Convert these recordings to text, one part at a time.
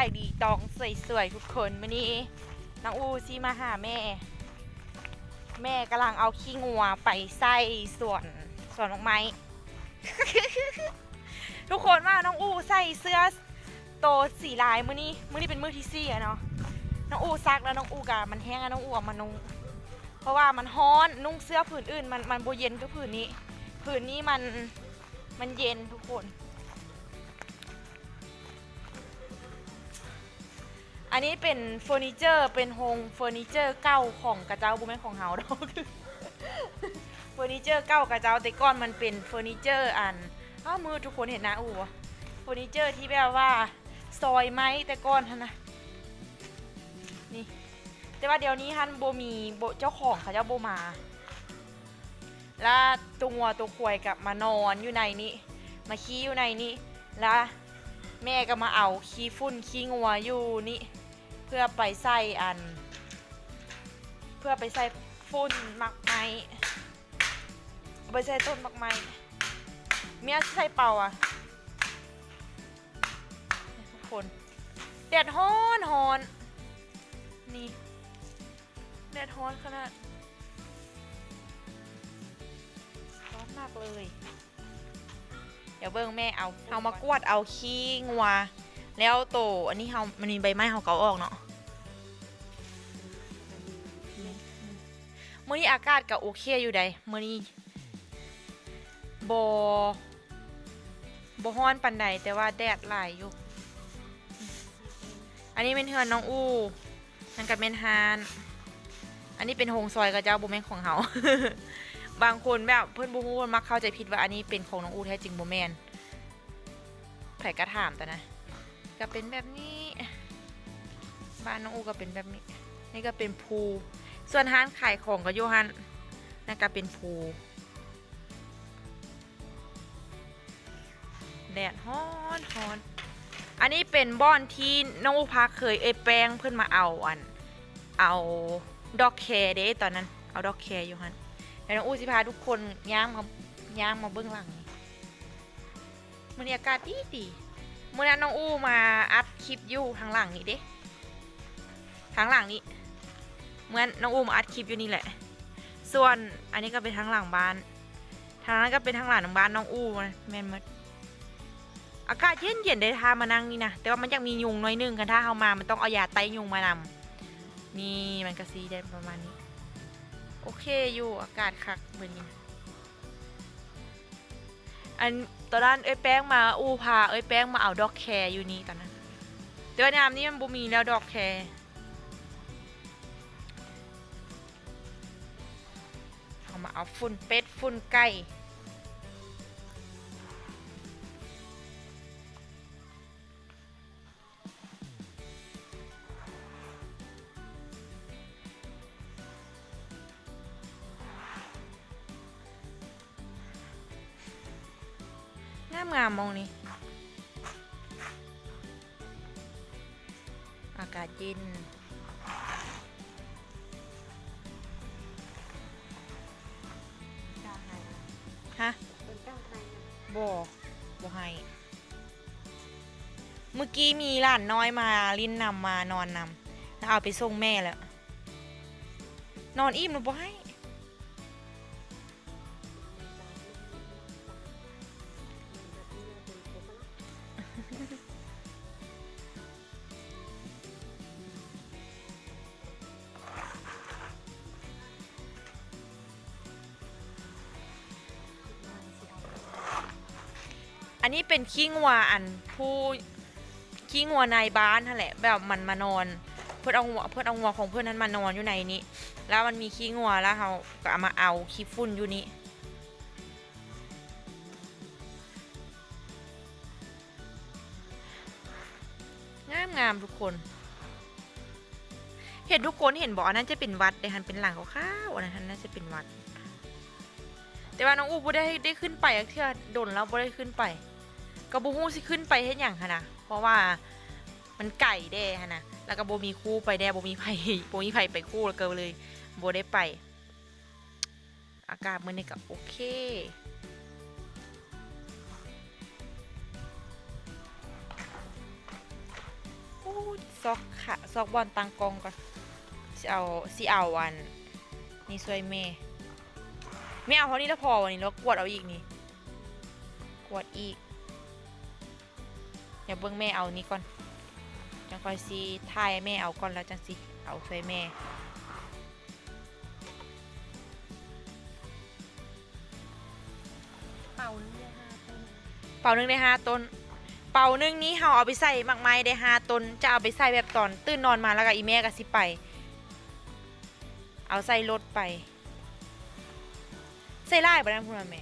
ายดีตองสวยๆทุกคนวันนี้น้องอูซีมาหาแม่ แม่กำลังเอาขี้งัวไปใส่ส่วนส่วนดอกไม้ ทุกคนว่าน้องอูใส่เสื้อโตสีลายมือนี้มือนี้เป็นมือที่สี่อะเนาะน้องอูซักแล้วน้องอูกะมันแห้งแล้วน้องอูเอามานุ่งเพราะว่ามันฮ้อนนุ่งเสื้อผืนอื่น มันมันโบเย็นก็ผืนนี้ ผืนนี้มันมันเย็นทุกคน อันนี้เป็นเฟอร์นิเจอร์ เป็นโฮงเฟอร์นิเจอร์เก่าของกระเจ้าบุแม่นของเฮาดอกเฟอร์นิเจอร์เก่ากระเจ้าแต่ก่อนมันเป็นเฟอร์นิเจอร์อันอ้ามือทุกคนเห็นนะอู๋เฟอร์นิเจอร์ที่แบบว่าซอยไม้แต่ก่อนหั่นนะนี่แต่ว่าเดี๋ยวนี้ฮันโบมีโบเจ้าของเขาเจ้าโบมา แล้วตัวตัวควายกับมานอนอยู่ในนี้ มาขี้อยู่ในนี้ แล้วแม่ก็มาเอาขี้ฝุ่นขี้งัวอยู่นี่ เพื่อไปใส่อัน เพื่อไปใส่ฝุ่นมักไม้เอาไปใส่ต้นมักไม้เมียใส่เป่าอะทุกคนแดดฮ้อนฮ้อนนี่แดดฮ้อนขนาดร้อนมากเลย เดี๋ยวเบิ้งแม่เอาเอามากวดเอาขี้งัว แล้วโตอันนี้เฮามันมีใบไม้เฮาเกาออกเนาะเมื้อนี้อากาศก็โอเคอยู่ใดเมื้อนี้บ่บ่ฮ้อนปานใดแต่ว่าแดดหลายอยู่ อันนี้เป็นเฮือนน้องอู้นั่นก็เป็นฮานอันนี้เป็นโฮงซอยกับเจ้าบ่แม่นของเฮาบางคนแบบเพื่อนบูฮู้มักเข้าใจผิดว่าอันนี้เป็นของน้องอูแท้จริงบ่แมนไผกระถามแต่นะ ก็เป็นแบบนี้บ้านน้องอูก็เป็นแบบนี้ นี่ก็เป็นภูส่วนห้านขายของก็โยฮันนั่นก็เป็นภูแดดฮ้อนฮ้อนอันนี้เป็นบ้อนที่น้องอูพาเคยเอแป้งเพื่อนมาเอาอัน เอาดอกแคร์เด้ตอนนั้นเอาดอกแคร์อยู่ฮันเดี๋ยวน้องอูสิพาทุกคนย่างมาย่างมาเบื้องหลังมันอากาศดีดี เมื่อนั้นน้องอู้มาอัดคลิปอยู่ทางหลังนี่ด้ทางหลังนี้เมื่อน้องอู้มาอัดคลิปอยู่นี่แหละ ส่วนอันนี้ก็เป็นทางหลังบ้าน ทางนั้นก็เป็นทางหลังบ้านน้องอู้แม่นมดอากาศเย็นเย็นได้ทามานั่งนี่นะแต่ว่ามันยังมียุงน้อยหนึงกันถ้าเอามามันต้องเอายาไตยุงมานำนี่มันก็สีได้ประมาณนี้ โอเคอยู่อากาศคักเหมือนนี้อัน ตอนนั้นเอ้ยแป้งมาอูพาเอ้ยแป้งมาเอาดอกแคร์อยู่นี่ตอนนั้นแต่ว่าน้ำนี่มันบ่มีแล้วดอกแคร์เอามาเอาฝุ่นเป็ดฝุ่นไก่ามงามๆมองนี่อากาศเย็นกล้าให้ฮะเป็นกล้าให้บ่บ่ให้ เมื่อกี้มีหลานน้อยมาลิ้นนำมานอนนำแล้วเอาไปส่งแม่แล้ว นอนอิ่มหรือบ่ให้ เป็นขี้งัวอันผู้ขี้งัวในบ้านนั่นแหละ แบบมันมานอน เพื่อนเอางัวเพื่อนเอางัวของเพื่อนนั้นมานอนอยู่ในนี้ แล้วมันมีขี้งัวแล้วเขาก็เอามาเอาขี้ฝุ่นอยู่นี่งามงามๆทุกคน เห็นทุกคนเห็นบอกอันนั้นจะเป็นวัดแต่หันเป็นหลังขาวๆอันนั้นน่าจะเป็นวัด แต่ว่าน้องอูบ่ได้ได้ขึ้นไปอะเทื่อโดนแล้วบ่ได้ขึ้นไป ก็บ่ฮู้สิขึ้นไปเฮ็ดหยังหั่นะเพราะว่ามันไก่แด้หั่นะแล้วก็บ่มีคู่ไปแด้บ่มีไผ่บมีไผ่ไปคู่แล้วก็เลยบ่ได้ไป อากาศมื้อนี้ก็โอเคโซอกขะซอกบอลตังกองก่อนสิเอาสิเอาอัน นี่ช่วยแม่ไม่เอาเท่าะนี้แล้วพอวันนี้แล้วกวดเอาอีกนี่ กวดอีก อย่าเบิ่งแม่เอานี่ก่อน จังค่อยสิถ่ายให้แม่เอาก่อนแล้วจังสิเอาช่วยแม่เป่าเรียห้าต้นเป่าหนึ่งได้ห้าต้น เป่าหนึ่งนี้เราเอาไปใส่หมักไม้ได้ห้าต้น จะเอาไปใส่แบบตอนตื่นนอนมาแล้วก็อีแม่ก็สิไป เอาใส่รถไป ใส่ไล่ไปนั่นพูดมาแม่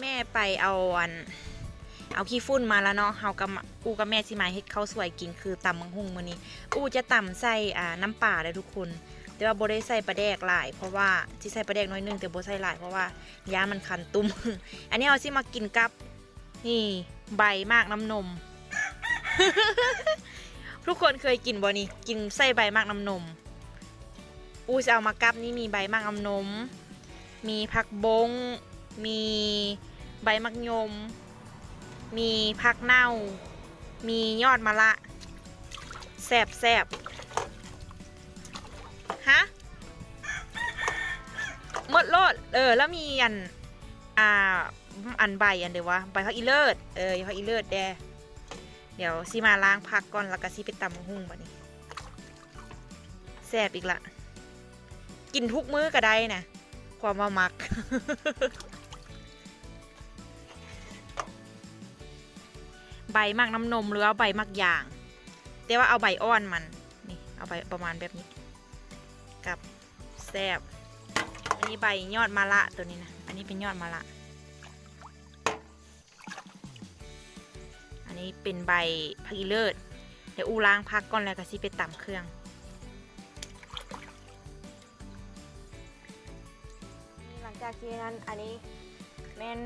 แม่ไปเอาอัน เอาขี้ฝุ่นมาแล้วเนาะเฮากับอูกับแม่สิมาเฮ็ดข้าวสวยกินคือตำมังหุงมื้อนี้ อูจะตำใส่อ่าน้ำปลาเลยทุกคน แต่ว่าบ่ได้ใส่ปลาแดกหลาย เพราะว่าสิใส่ปลาแดกน้อยนึงแต่บ่ใส่หลายเพราะว่ายามันคันตุ้ม อันนี้เอาสิมากินกับนี่ใบมากน้ำนม ทุกคนเคยกินบ่นี่กินใส่ใบมากน้ำนม อูจะเอามากับนี่มีใบมากน้ำนม มีผักบง มี ใบมักยม มีผักเน่า มียอดมะละแซบแซบฮะหมดโลด เออ แล้วมีอัน อ่า อันใบอันเดียววะ ใบพักอีเลิศ เออพักอีเลิศแดเดี๋ยวซีมาล้างผักก่อน แล้วก็ซีไปตำหุ่งบัดนี้แซบอีกละ กินทุกมื้อก็ได้นะ ความว่ามัก ใบมักน้ำนมหรือเอาใบมักยาง แต่ว่าเอาใบอ่อนมันนี่เอาใบประมาณแบบนี้ กับแซบอันนี้ใบยอดมะละตัวนี้นะอันนี้เป็นยอดมะละอันนี้เป็นใบพักอีเลิศเดี๋ยวอูล้างพักก่อนแล้วก็สิไปตำเครื่องหลังจากที่นั้นอันนี้แม่น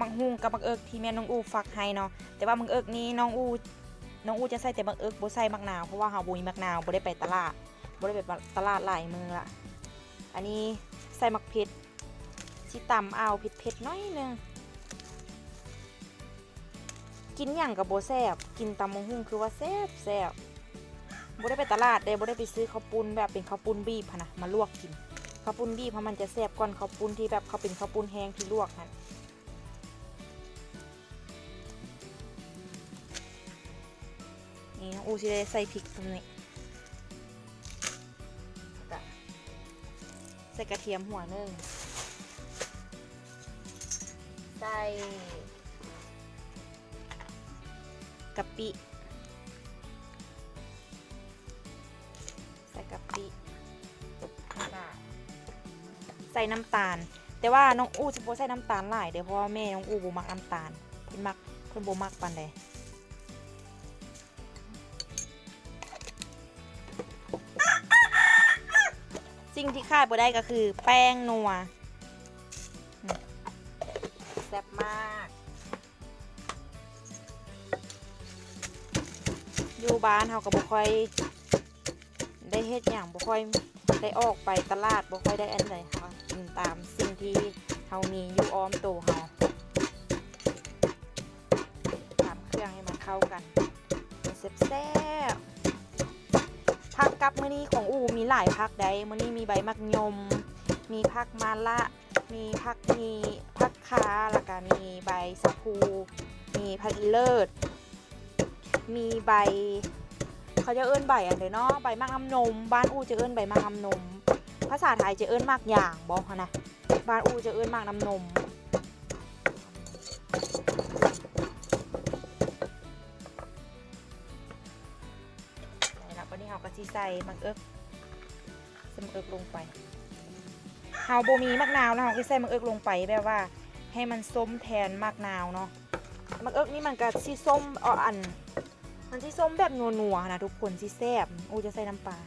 มังหุงกับมักเอิกที่แม่น้องอูฟักให้เนาะแต่ว่ามังเอิกนี้น้องอูน้องอูจะใส่แต่มักเอิกบ่ใส่มักนาวเพราะว่าเฮาบ่มีมักนาวบ่ได้ไปตลาดบ่ได้ไปตลาดหลายมือละอันนี้ใส่มักเผ็ดสิตำเอาเผ็ดเผ็ดๆน้อยหนึงกินหยังกับบ่แซ่บกินตำมังหุงคือว่าแซ่บแซ่บบ่ได้ไปตลาดเด้บ่ได้ไปซื้อข้าวปุ้นแบบเป็นข้าวปุ้นบีบนะมาลวกกินข้าวปุ้นบีบเพราะมันจะแซ่บก่อนข้าวปุ้นที่แบบเขาเป็นข้าวปุ้นแห้งที่ลวกนั่น นี่น้องอูสิได้ใส่พริกตรงนี้ใส่กระเทียมหัวหนึ่งใส่กะปิใส่กะปิใส่น้ำตาล แต่ว่าน้องอูจะบ่ใส่น้ำตาลหลายเด้อเพราะว่าแม่น้องอูบ่มักน้ำตาลเพิ่นมักเพิ่นบ่มักปานใด สิ่งที่ขาดบ่ได้ก็คือ แป้งนัวแซ่บมาก อยู่บ้านเฮาก็บ่ค่อย ได้เฮ็ดหยังบ่ค่อยได้ออกไปตลาดบ่ค่อยได้อันใดค่ะกินตามสิ่งที่เฮามีอยู่อ้อมโตวเฮาตามเครื่องให้มันเข้ากันแซ่บ มื้อนี้ของอูมีหลายผักได้มื้อนี้มีใบมักยม มีผักมาละ มีผักมีผักคาแล้วก็มีใบสะพูมีผักอีเลิศมีใบ เขาจะเอิ้นใบอันเดอเนาะใบมากน้ำนม บ้านอูจะเอิ้นใบมากน้ำนม ภาษาไทยจะเอิ้นมากอย่างบอกนะบ้านอูจะเอิ้นมากน้ำนม สิใส่มักเอิกใส่มักเอิกลงไปเฮาโบมีมักนาวนะเราก็ใส่มักเอิกลงไปแบบว่า ให้มันส้มแทนมักนาวเนาะมักเอิกนี่มันก็สิส้มอ่อน มันสิส้มแบบนัวๆนะทุกคนสิแซ่บอูจะใส่น้ำปลา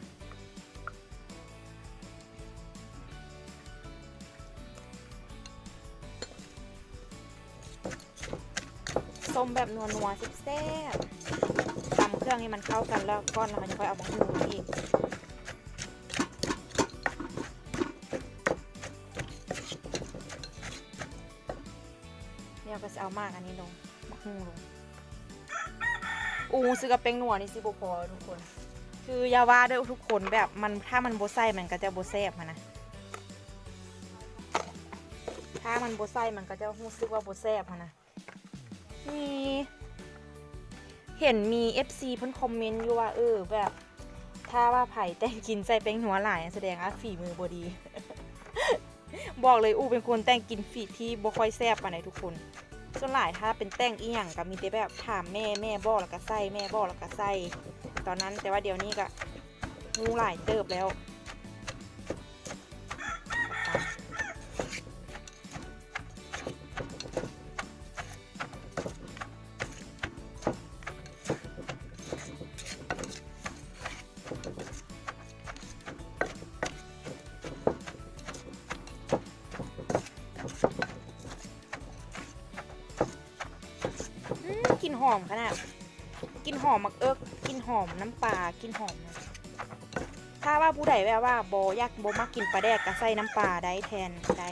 ส้มแบบนัวๆแซ่บๆ รื่องให้มันเข้ากันแล้วก้อนแล้วมันจะค่อยเอามาหูอีกเนี่ยก็จะเอามากอันนี้ลงมาหูลงอูซื้อกับเป็งหนัวนี่สิบพอทุกคน คืออยาว่าเด้อทุกคนแบบมันถ้ามันโบไส้มันก็จะโบแซ่บหั้นนะถ้ามันโบไส้มันก็จะรู้สึกว่าโบแซ่บหั้นนะมี เห็นมี FC เพิ่นคอมเมนต์อยู่ว่าเออแบบ ถ้าว่าไผ่แต่งกินใส่เป็งหัวหลายแสดงว่าฝีมือบดี บอกเลยอูเป็นคนแต่งกินฝีที่บ่ค่อยแซ่บปานใดทุกคน ส่วนหลายถ้าเป็นแต่งอีหยังก็มีแต่แบบถามแม่แม่บอกแล้วก็ใส่แม่บอกแล้วก็ใส่ตอนนั้นแต่ว่าเดี๋ยวนี้ก็งูหลายเติบแล้ว ลินหอมขนาดกลินหอมมักเอิกกลินหอมน้ำปลากลินหอมนะถ้าว่าผู้ใดแบบว่าบอยากบมักกินปลาแดกก็ใส่น้ำปลาได้แทนได้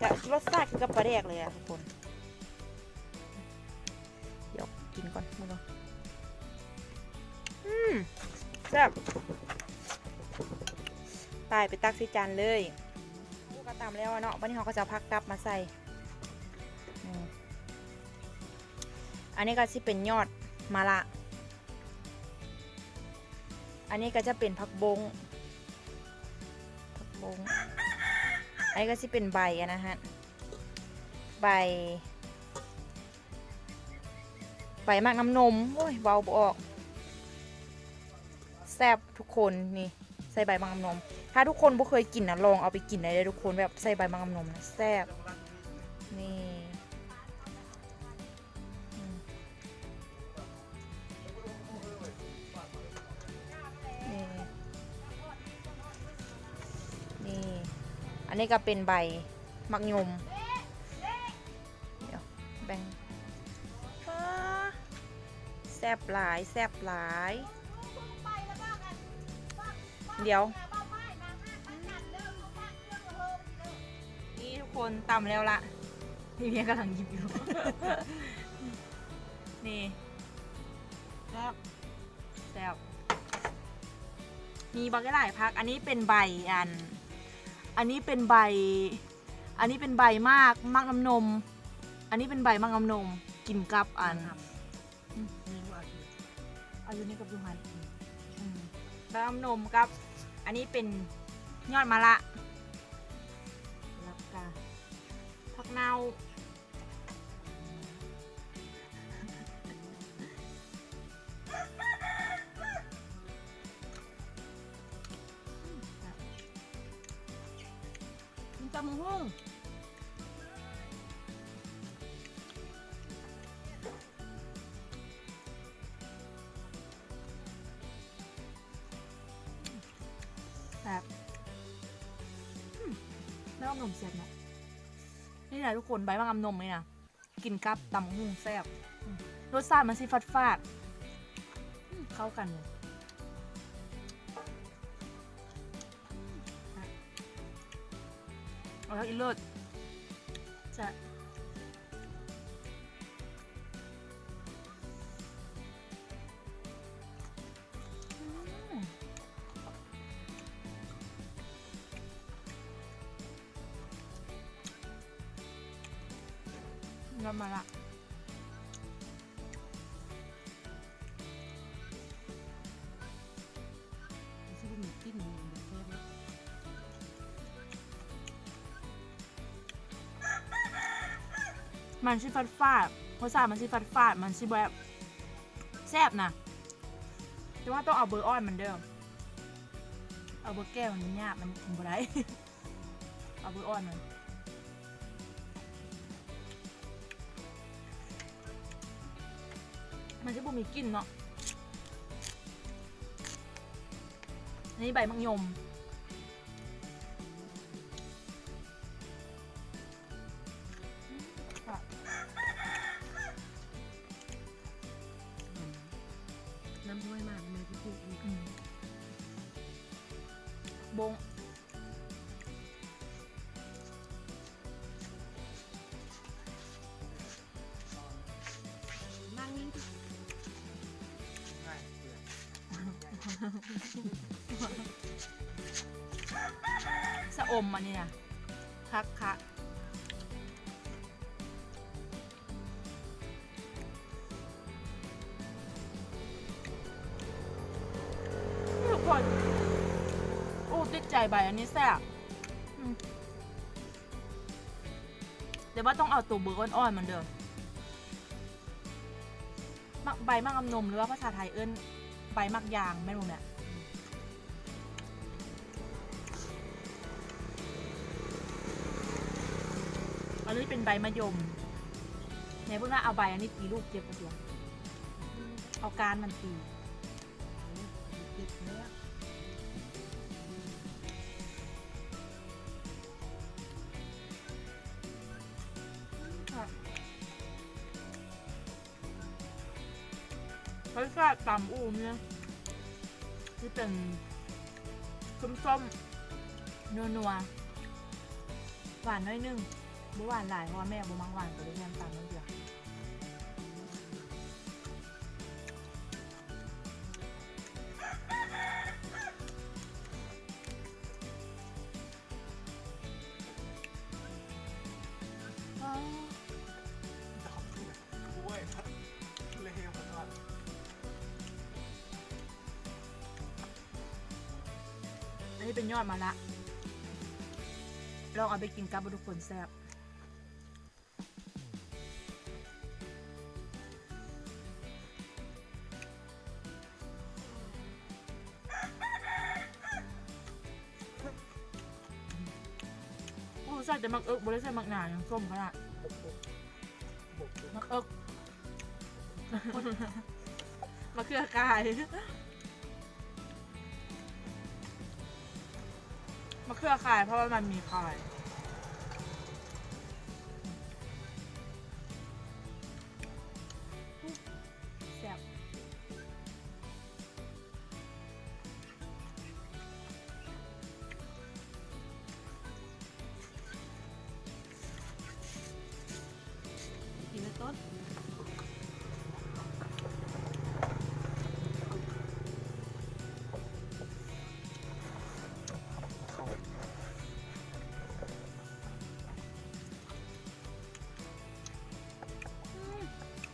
จะรสชาติกับปลาแดกเลยอะทุกคนเดี๋ยวกินก่อนมึงก่อนอืมแซ่บตายไปตักใส่จานเลยก็ตามแล้วเนาะวันนี้เขาก็จะพักกลับมาใส่ อันนี้ก็สิเป็นยอดมะละ อันนี้ก็จะเป็นผักบงผักบง อันนี้ก็สิเป็นใบนะฮะ ใบ ใบมากน้ำนม โอ้ยเบาบออก แซ่บทุกคนนี่ใส่ใบมากน้ำนม ถ้าทุกคนบ่เคยกินนะลองเอาไปกินได้เลยทุกคนแบบใส่ใบมากน้ำนมนะแซ่บนี่ นนี้ก็เป็นใบมักยมเดี๋ยวแบ่งแซบหลายแซบหลาย เดี๋ยว นี่ทุกคนตำแล้วละพี่เพียงกำลังหยิบอยู่ นี่แซบแซบมีบักหลายพัก อันนี้เป็นใบอัน อันนี้เป็นใบ อันนี้เป็นใบมากมากน้ำนม อันนี้เป็นใบมากน้ำนม กินกับอันอายุนี่กับยูฮันอืมใบมะนมกับ อันนี้เป็นยอดมะละแล้วก็ผักเน่า แบบอืมใบมะนมเสร็จเนาะนี่แหละทุกคนใบมะนมนี่นะกินกับตำมะฮุ่งแซ่บรสชาติมันสิฟัดฟาดเข้ากันเลย เอาแล้วอีเลิศจะอืมยอดมะละ มันสิฟัดฟาดรสชาติมันสิฟัดฟาดมันสิแบบแซ่บนะแต่ว่าต้องเอาเบอร์อ้อนเหมันเดิม เอาเบอร์แก้วมันยากมันกินบ่ได้เอาเบอร์อ้อนมันมันจะบ่มีกลิ่นเนาะอันนี้ใบมังยม ใบอันนี้แซ่บอืมแต่ว่าต้องเอาตัวเบอร์อ่อนๆเหมือนเดิมมักใบมักอำนมหรือว่าภาษาไทยเอิ้นใบมักยางไม่รู้เนี่ยอันนี้เป็นใบมะยมในพวกนั้นเอาใบอันนี้ตีลูกเจ็บกระเดียวเอาการมันตีเด็กเนี้ยอามอูเนี่ยที่เป็นส้มๆนัวนัวหวานน้อยนึงบ่หวานหลายเพราะว่าแม่บ่มักหวานก็เลยแยมตามน้ำเดือด เป็นยอดมาละลองเอาไปกินกับทุกคนแซ่บอู้ใส่แต่มักเอิกบริใส่มักหนาอย่างส้มขนาดมักเอิกมะเขือกาย เครือคายเพราะว่ามันมีคาย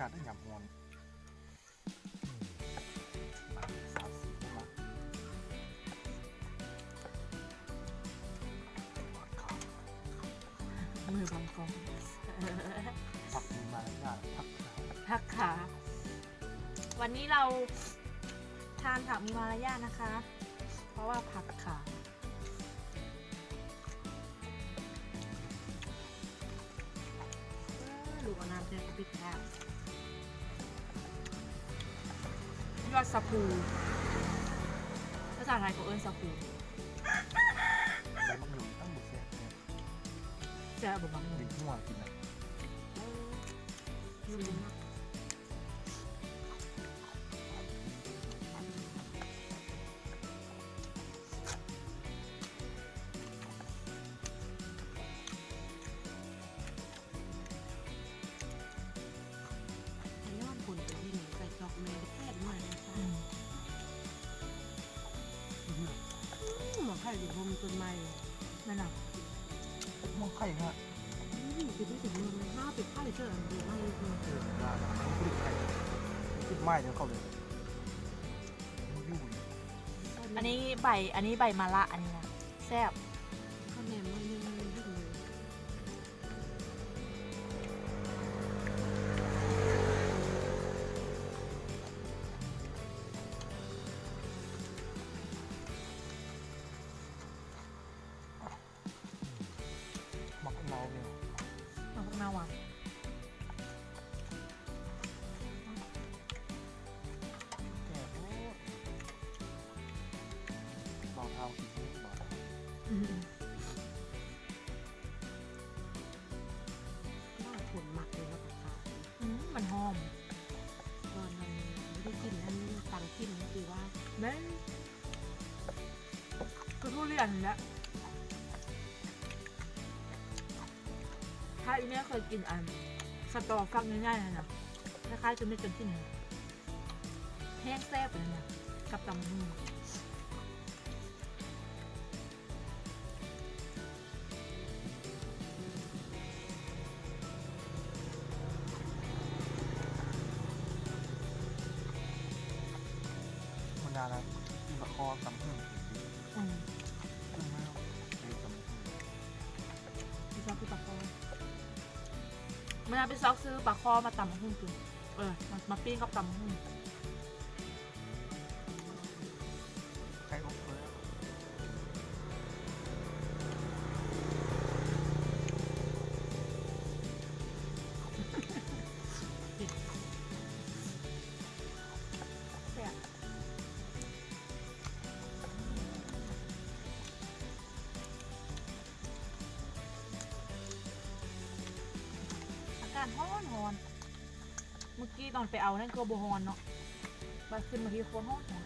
กาศสิฝนสิตกบ่เนาะการได้หยำมวนสาวสีมามือบางกองผักมีมารยาทผักขาวผักขาวันนี้เราทานผักมีมารยาทนะคะ เพราะว่าผัก สะพูภาษาไทยเขาเอิ้นสะพูใบมะกรูดตั้งบุเซ่เนี่ยจะบอกบางหดึนึ่งงหัวกินนะลู ข่อยู่บนต้นไม้นั่นน่ะมองไข่ฮะอืมคือที่ถึงมือห้าปิดไข่เชื่ออันเดียวไม่เลยเออว่ามันผลิตไข่ติดไม้เดี๋ยวเข้าเลยมันอยู่อันนี้ใบอันนี้ใบมะละอันนี้นะแซ่บ เมาเนี่ยมาพวกหน้าหวานแก่โคตรเบาเท้ากินนี่เบาอืมก็ผลหมักเลยแล้วก็ขายอืมมันหอมตอนนั้นไม่ได้กินอันนี้ตังกินก็คือว่าแม่คือทุเรียนแหล้วถ้าอีเนี้ย เคยกินอันสตอฟักง่ายๆเลยนะคล้ายๆจะไม่จนที่หนึ่งแห้งแซ่บเลยนะกับตำมือมันนานแล้วกินมะคอตำพึ่งอืมพึ่งมากเลยตำพึ่ง ที่ชอบที่ปากกอ เมื่อไปซอกซื้อปลาคอมาตำหุ้งกินเออมามาปิ้งกับตำหุ้ง กี้ตอนไปเอานั่นก็บฮอนเนาะไปขึ้นมาที่โคตรร้อนร้อน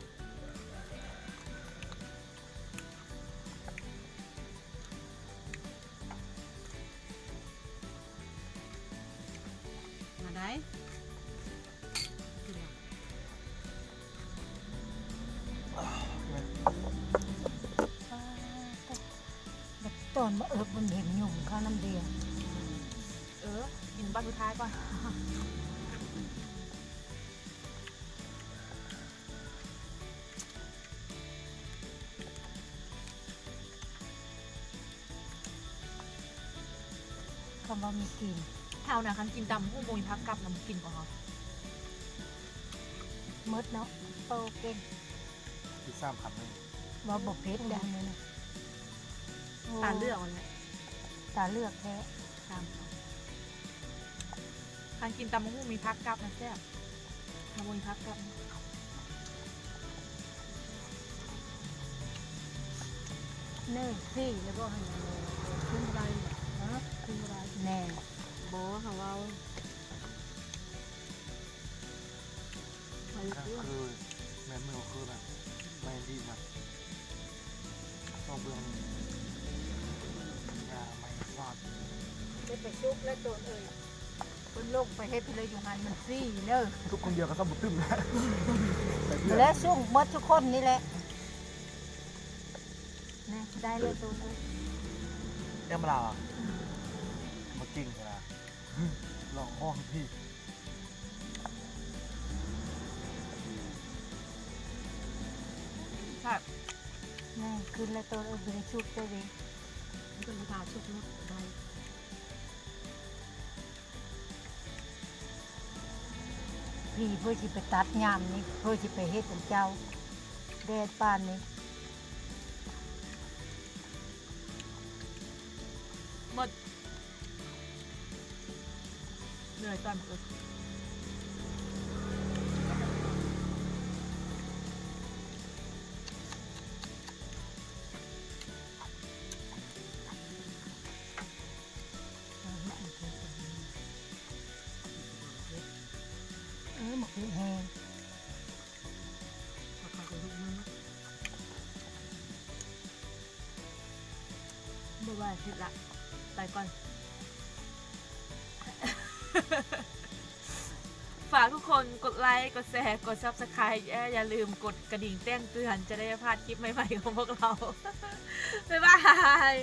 มาได้คือว่าตอนมาเอิบมันเห็นหยุ่มข้าวน้ำเดียวเออกินบ้านสุดท้ายก่อน มีกลินเท่านะคันกินดำผู้มุยพักกลับน้ำกินของเขามดเนาะโตเก่งพิซซ่าพันหนึ่งว่าบกเพชรแดงเลยนะโตาเลือกเอาแหละตาเลือกแท้ตามเขาคันกินตำมะฮู้มีพักกลับนะแซ่บมะมุยพักกลับเนื่ซี่แล้วก็ให้มันเลยขึ้นอะ ไรฮะขึ้นอะไรแน่บอเขาเอาไปนั่นซื้อคือแมนเมลคือแบบแมนดีแบบต้องเบื้องยาไม่รอดได้ไปชุกแล้วโดนเอ่ยคนโลกไปให้ไปเลยอยู่งานมันซี่เนอะทุกคนเดียวก็ต้องบุตึ้มแล้วแต่เพื่อนและช่วงมดทุกคนนี่แหละนะได้เลยตัวเลยเอ็มลาอะ มาเก่งกันนะลองห้องพี่แบบนะคืนแล้วตัวเอ่ยไปได้ชุกตัวเองมันเป็นตาชุกเนาะได้พี่เพื่อที่ไปตัดยามนี้เพื่อที่ไปเฮ็ดเป็นเจ้าแดดปานนี้หมด เหนื่อ กดแชร์ กด subscribe อ่ออย่าลืมกดกระดิ่งแจ้งเตือนจะได้ไม่พลาดคลิปใหม่ๆของพวกเรา บ๊ายบาย